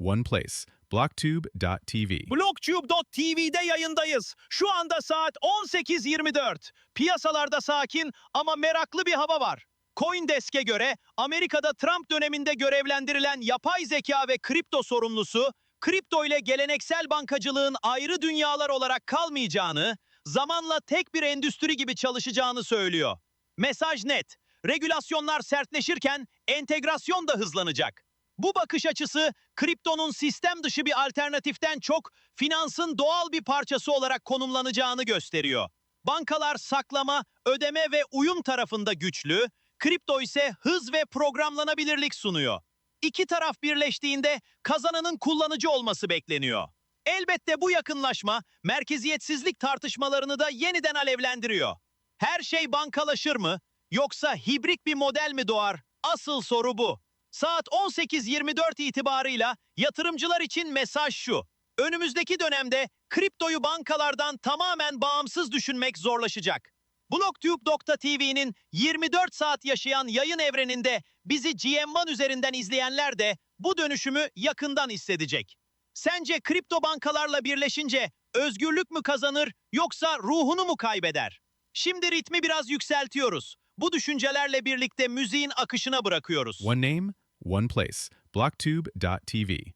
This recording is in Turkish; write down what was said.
one place. Blocktube.tv. Blocktube.tv'de yayındayız. Şu anda saat 18.24. Piyasalarda sakin ama meraklı bir hava var. Coindesk'e göre Amerika'da Trump döneminde görevlendirilen yapay zeka ve kripto sorumlusu, kripto ile geleneksel bankacılığın ayrı dünyalar olarak kalmayacağını, zamanla tek bir endüstri gibi çalışacağını söylüyor. Mesaj net. Regülasyonlar sertleşirken entegrasyon da hızlanacak. Bu bakış açısı kriptonun sistem dışı bir alternatiften çok finansın doğal bir parçası olarak konumlanacağını gösteriyor. Bankalar saklama, ödeme ve uyum tarafında güçlü, kripto ise hız ve programlanabilirlik sunuyor. İki taraf birleştiğinde kazananın kullanıcı olması bekleniyor. Elbette bu yakınlaşma merkeziyetsizlik tartışmalarını da yeniden alevlendiriyor. Her şey bankalaşır mı yoksa hibrit bir model mi doğar? Asıl soru bu. Saat 18.24 itibarıyla yatırımcılar için mesaj şu. Önümüzdeki dönemde kriptoyu bankalardan tamamen bağımsız düşünmek zorlaşacak. Blocktube.tv'nin 24 saat yaşayan yayın evreninde bizi GM1 üzerinden izleyenler de bu dönüşümü yakından hissedecek. Sence kripto bankalarla birleşince özgürlük mü kazanır yoksa ruhunu mu kaybeder? Şimdi ritmi biraz yükseltiyoruz. Bu düşüncelerle birlikte müziğin akışına bırakıyoruz. One name, one place. Blocktube.tv.